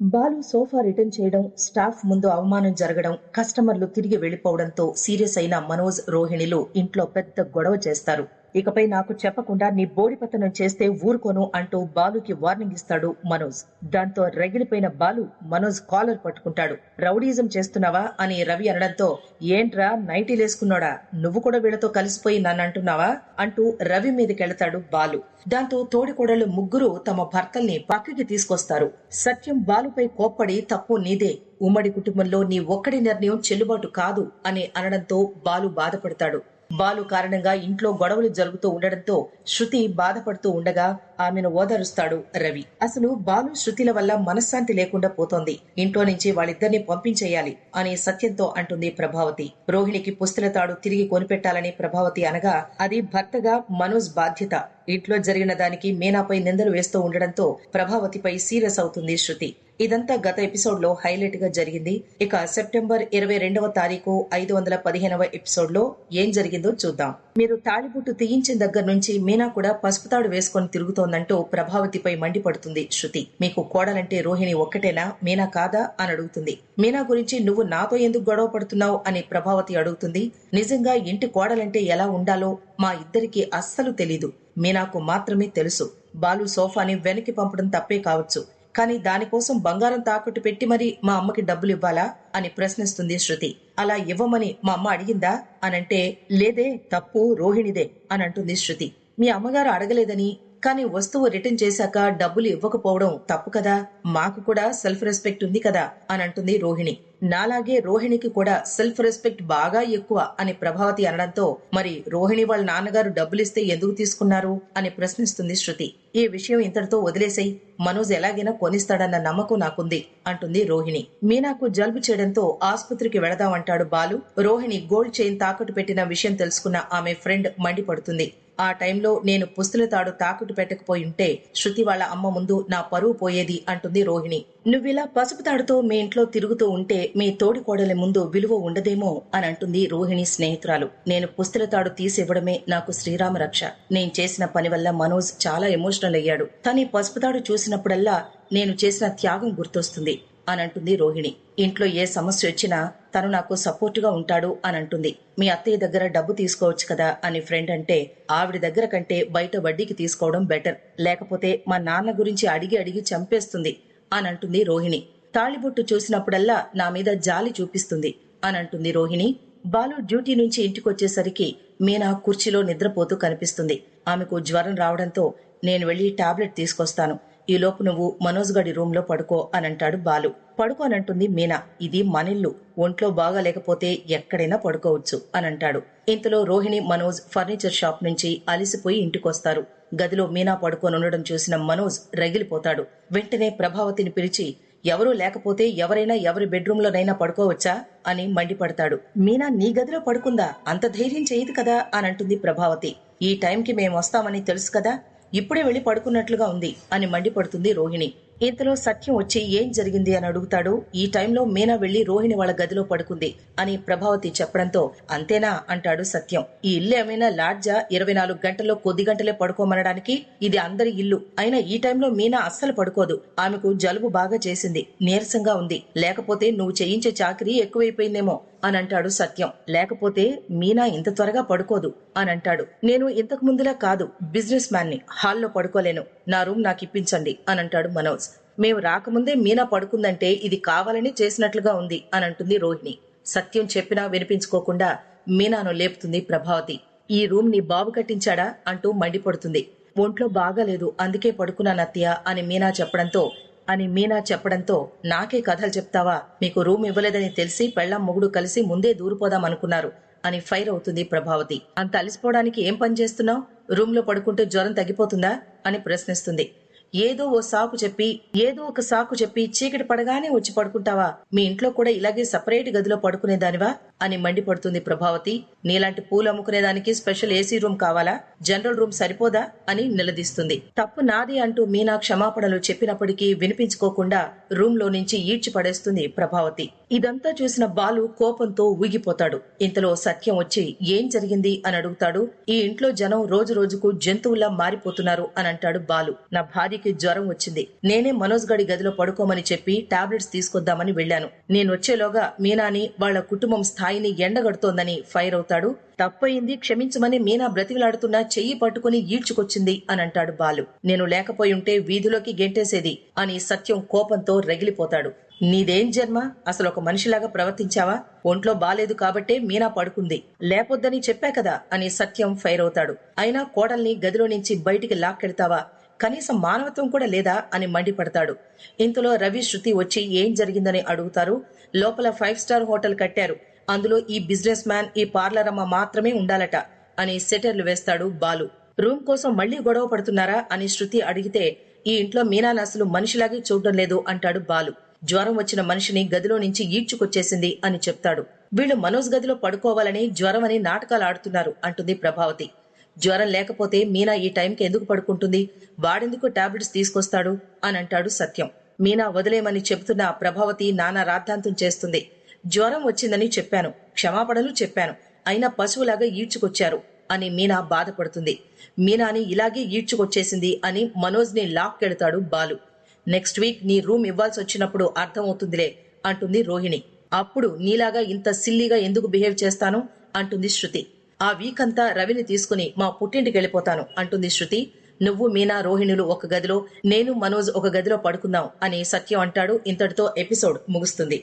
Balu sofa return చేయడం staff ముందు అవమానం జరగడం కస్టమర్లు తిరిగి వెళ్ళిపోవడంతో సీరియస్ అయిన మనోజ్ రోహిణిలు ఇంట్లో పెద్ద గొడవ చేస్తారు. ఇకపై నాకు చెప్పకుండా నీ బోడిపతనం చేస్తే ఊరుకోను అంటూ బాలుకి వార్నింగ్ ఇస్తాడు మనోజ్. దాంతో రగిలిపోయిన బాలు మనోజ్ కాలర్ పట్టుకుంటాడు. రౌడీజం చేస్తున్నావా? అని రవి అనడంతో ఏంట్రా నైటీలేసుకున్నాడా? నువ్వు కూడా వీళ్ళతో కలిసిపోయి నన్ను అంటున్నావా? అంటూ రవి మీదకెళతాడు బాలు. దాంతో తోడికోడలు ముగ్గురు తమ భర్తల్ని పక్కకి తీసుకొస్తారు. సత్యం బాలుపై కోప్పడి తప్పు నీదే. ఉమ్మడి కుటుంబంలో నీ ఒక్కడి నిర్ణయం చెల్లుబాటు కాదు అని అనడంతో బాలు బాధపడతాడు. బాలు కారణంగా ఇంట్లో గొడవలు జరుగుతూ ఉండడంతో శృతి బాధపడుతూ ఉండగా ఆమెను ఓదారుస్తాడు రవి. అసలు బాలు శృతిల వల్ల మనశ్శాంతి లేకుండా పోతోంది. ఇంట్లో నుంచి వాళ్ళిద్దరిని పంపించేయాలి అని సత్యంతో అంటుంది ప్రభావతి. రోహిణికి పుస్తల తాడు తిరిగి కొనిపెట్టాలని ప్రభావతి అనగా అది భర్తగా మనోజ్ బాధ్యత. ఇంట్లో జరిగిన దానికి మీనాపై నిందలు వేస్తూ ఉండడంతో ప్రభావతిపై సీరియస్ అవుతుంది శృతి. ఇదంతా గత ఎపిసోడ్లో హైలైట్గా జరిగింది. ఇక సెప్టెంబర్ ఇరవై రెండవ తారీఖు ఐదు వందల పదిహేనవ ఎపిసోడ్లో ఏం జరిగిందో చూద్దాం. మీరు తాళిబుట్టు తీయించిన దగ్గర నుంచి మీనా కూడా పసుపు తాడు వేసుకొని తిరుగుతోందంటూ ప్రభావతిపై మండిపడుతుంది శృతి. మీకు కోడలంటే రోహిణి ఒక్కటేనా? మీనా కాదా? అని అడుగుతుంది. మీనా గురించి నువ్వు నాతో ఎందుకు గొడవ పడుతున్నావు? అని ప్రభావతి అడుగుతుంది. నిజంగా ఇంటి కోడలంటే ఎలా ఉండాలో మా ఇద్దరికి అస్సలు తెలీదు. మీనాకు మాత్రమే తెలుసు. బాలు సోఫాని వెనక్కి పంపడం తప్పే కావచ్చు. కానీ దానికోసం బంగారం తాకట్టు పెట్టి మరి మా అమ్మకి డబ్బులు ఇవ్వాలా అని ప్రశ్నిస్తుంది శృతి. అలా ఇవ్వమని మా అమ్మ అడిగిందా అనంటే లేదే తప్పు రోహిణిదే అని అంటుంది శృతి. మీ అమ్మగారు అడగలేదని కానీ వస్తువు రిటర్న్ చేశాక డబ్బులు ఇవ్వకపోవడం తప్పు కదా? మాకు కూడా సెల్ఫ్ రెస్పెక్ట్ ఉంది కదా? అని అంటుంది రోహిణి. నాలాగే రోహిణికి కూడా సెల్ఫ్ రెస్పెక్ట్ బాగా ఎక్కువ అని ప్రభావతి అనడంతో మరి రోహిణి వాళ్ళ నాన్నగారు డబ్బులిస్తే ఎందుకు తీసుకున్నారు? అని ప్రశ్నిస్తుంది శృతి. ఈ విషయం ఇంతటితో వదిలేసేయి. మనోజ్ ఎలాగైనా కొనిస్తాడన్న నమ్మకం నాకుంది అంటుంది రోహిణి. మీనాకు జలుబు చేయడంతో ఆసుపత్రికి వెళదామంటాడు బాలు. రోహిణి గోల్డ్ చైన్ తాకట్టు పెట్టిన విషయం తెలుసుకున్న ఆమె ఫ్రెండ్ మండిపడుతుంది. ఆ టైంలో నేను పుస్తుల తాడు తాకట్టు పెట్టకపోయి ఉంటే శృతి వాళ్ళ అమ్మ ముందు నా పరువు పోయేది అంటుంది రోహిణి. నువ్విలా పసుపు తాడుతో మీ ఇంట్లో తిరుగుతూ ఉంటే మీ తోడి కోడలి ముందు విలువ ఉండదేమో అని అంటుంది రోహిణి స్నేహితురాలు. నేను పుస్తుల తాడు తీసివ్వడమే నాకు శ్రీరామ రక్ష. నేను చేసిన పని వల్ల మనోజ్ చాలా ఎమోషనల్ అయ్యాడు. తని పసుపు తాడు చూసినప్పుడల్లా నేను చేసిన త్యాగం గుర్తొస్తుంది అని అంటుంది రోహిణి. ఇంట్లో ఏ సమస్య వచ్చినా తను నాకు సపోర్టుగా ఉంటాడు అని అంటుంది. మీ అత్తయ్య దగ్గర డబ్బు తీసుకోవచ్చు కదా అని ఫ్రెండ్ అంటే ఆవిడ దగ్గర కంటే బయట వడ్డీకి తీసుకోవడం బెటర్. లేకపోతే మా నాన్న గురించి అడిగి అడిగి చంపేస్తుంది అని అంటుంది రోహిణి. తాళిబొట్టు చూసినప్పుడల్లా నా మీద జాలి చూపిస్తుంది అని అంటుంది రోహిణి. బాలు డ్యూటీ నుంచి ఇంటికొచ్చేసరికి మీనా కుర్చీలో నిద్రపోతూ కనిపిస్తుంది. ఆమెకు జ్వరం రావడంతో నేను వెళ్ళి టాబ్లెట్ తీసుకొస్తాను. ఈలోపు నువ్వు మనోజ్ గడి రూంలో పడుకో అని అంటాడు బాలు పడుకోనంటుంది మీనా. ఇది మనిల్లు. ఒంట్లో బాగా లేకపోతే ఎక్కడైనా పడుకోవచ్చు అని అంటాడు ఇంతలో రోహిణి మనోజ్ ఫర్నిచర్ షాప్ నుంచి అలిసిపోయి ఇంటికొస్తారు. గదిలో మీనా పడుకోనుండడం చూసిన మనోజ్ రగిలిపోతాడు. వెంటనే ప్రభావతిని పిలిచి ఎవరూ లేకపోతే ఎవరైనా ఎవరి బెడ్రూమ్లోనైనా పడుకోవచ్చా? అని మండిపడతాడు. మీనా నీ గదిలో పడుకుందా? అంత ధైర్యం చేయదు కదా? అని అంటుంది ప్రభావతి. ఈ టైంకి మేము వస్తామని తెలుసు కదా? ఇప్పుడే వెళ్ళి పడుకున్నట్లుగా ఉంది అని మండిపడుతుంది రోహిణి. ఇంతలో సత్యం వచ్చి ఏం జరిగింది అని అడుగుతాడు. ఈ టైంలో మీనా వెళ్ళి రోహిణి వాళ్ళ గదిలో పడుకుంది అని ప్రభావతి చెప్పడంతో అంతేనా? అంటాడు సత్యం. ఈ ఇల్లు ఏమైనా లాడ్జా? ఇరవై నాలుగు గంటల్లో కొద్ది గంటలే పడుకోమనడానికి ఇది అందరి ఇల్లు. అయినా ఈ టైంలో మీనా అస్సలు పడుకోదు. ఆమెకు జలుబు బాగా చేసింది. నీరసంగా ఉంది. లేకపోతే నువ్వు చేయించే చాకరీ ఎక్కువైపోయిందేమో అని అంటాడు సత్యం. లేకపోతే మీనా ఇంత త్వరగా పడుకోదు అని అంటాడు. నేను ఇంతకు ముందులా కాదు. బిజినెస్ మ్యాన్ని హాల్లో పడుకోలేను. నా రూమ్ నాకు ఇప్పించండి అని అంటాడు మనోజ్. మేము రాకముందే మీనా పడుకుందంటే ఇది కావాలని చేసినట్లుగా ఉంది అని అంటుంది రోహిణి. సత్యం చెప్పినా వినిపించుకోకుండా మీనాను లేపుతుంది ప్రభావతి. ఈ రూమ్ నీ బాబు కట్టించాడా అంటూ మండిపడుతుంది. ఒంట్లో బాగాలేదు అందుకే పడుకున్నాను అత్తయ్య అని మీనా చెప్పడంతో అని మీనా చెప్పడంతో నాకే కథలు చెప్తావా? మీకు రూమ్ ఇవ్వలేదని తెలిసి పెళ్ళం మొగుడు కలిసి ముందే దూరిపోదాం అనుకున్నారు. అని ఫైర్ అవుతుంది ప్రభావతి. అంత అలిసిపోవడానికి ఏం పని చేస్తున్నావు? రూమ్లో పడుకుంటే జ్వరం తగ్గిపోతుందా? అని ప్రశ్నిస్తుంది. ఏదో ఓ సాకు చెప్పి ఏదో ఒక సాకు చెప్పి చీకటి పడగానే వచ్చి పడుకుంటావా? మీ ఇంట్లో కూడా ఇలాగే సపరేట్ గదిలో పడుకునేదానివా? అని మండిపడుతుంది ప్రభావతి. నీలాంటి పూలు అమ్ముకునేదానికి స్పెషల్ ఏసీ రూమ్ కావాలా? జనరల్ రూమ్ సరిపోదా? అని నిలదీస్తుంది. తప్పు నాది అంటూ మీనా క్షమాపణలు చెప్పినప్పటికీ వినిపించుకోకుండా రూమ్లో నుంచి ఈడ్చి పడేస్తుంది ప్రభావతి. ఇదంతా చూసిన బాలు కోపంతో ఊగిపోతాడు. ఇంతలో సత్యం వచ్చి ఏం జరిగింది? అని అడుగుతాడు. ఈ ఇంట్లో జనం రోజు రోజుకు జంతువులా మారిపోతున్నారు అని అంటాడు బాలు. నా భార్యకి జ్వరం వచ్చింది. నేనే మనోజ్ గడి గదిలో పడుకోమని చెప్పి టాబ్లెట్స్ తీసుకొద్దామని వెళ్ళాను. నేను వచ్చేలోగా మీనాని వాళ్ళ కుటుంబం సాయిని ఎండగడుతోందని ఫైర్ అవుతాడు. తప్పయింది క్షమించమని మీనా బ్రతిమలాడుతున్నా చెయ్యి పట్టుకుని ఈడ్చుకొచ్చింది అని అంటాడు బాలు. నేను లేకపోయుంటే వీధిలోకి గెంటేసేది అని సత్యం కోపంతో రగిలిపోతాడు. నీదేం జన్మ? అసలు ఒక మనిషిలాగా ప్రవర్తించావా? ఒంట్లో బాలేదు కాబట్టే మీనా పడుకుంది. లేపొద్దని చెప్పా కదా అని సత్యం ఫైర్ అవుతాడు. అయినా కోడల్ని గదిలో నుంచి బయటికి లాక్కెడతావా? కనీసం మానవత్వం కూడా లేదా అని మండిపడతాడు. ఇంతలో రవి శృతి వచ్చి ఏం జరిగిందని అడుగుతారు. లోపల ఫైవ్ స్టార్ హోటల్ కట్టారు. అందులో ఈ బిజినెస్ మ్యాన్ ఈ పార్లర్ అమ్మ మాత్రమే ఉండాలట అని సెటర్లు వేస్తాడు బాలు. రూమ్ కోసం మళ్ళీ గొడవ పడుతున్నారా అని శృతి అడిగితే ఈ ఇంట్లో మీనాను అసలు మనిషిలాగే చూడడం లేదు అంటాడు బాలు. జ్వరం వచ్చిన మనిషిని గదిలో నుంచి ఈడ్చుకొచ్చేసింది అని చెప్తాడు. వీళ్ళు మనోజ్ గదిలో పడుకోవాలని జ్వరం అని నాటకాలు ఆడుతున్నారు అంటుంది ప్రభావతి. జ్వరం లేకపోతే మీనా ఈ టైంకి ఎందుకు పడుకుంటుంది? వాడెందుకు టాబ్లెట్స్ తీసుకొస్తాడు? అని అంటాడు సత్యం. మీనా వదిలేమని చెబుతున్న ప్రభావతి నానా రాద్ధాంతం చేస్తుంది. జ్వరం వచ్చిందని చెప్పాను క్షమాపణలు చెప్పాను. అయినా పశువులాగా ఈడ్చుకొచ్చారు అని మీనా బాధపడుతుంది. మీనాని ఇలాగే ఈడ్చుకొచ్చేసింది అని మనోజ్ని లాక్కెడతాడు బాలు. నెక్స్ట్ వీక్ నీ రూమ్ ఇవ్వాల్సి వచ్చినప్పుడు అర్థమవుతుందిలే అంటుంది రోహిణి. అప్పుడు నీలాగా ఇంత సిల్లీగా ఎందుకు బిహేవ్ చేస్తాను? అంటుంది శృతి. ఆ వీక్ అంతా రవిని తీసుకుని మా పుట్టింటికి వెళ్ళిపోతాను అంటుంది శృతి. నువ్వు మీనా రోహిణులు ఒక గదిలో నేను మనోజ్ ఒక గదిలో పడుకుందాం అని సత్యం అంటాడు ఇంతటితో ఎపిసోడ్ ముగుస్తుంది.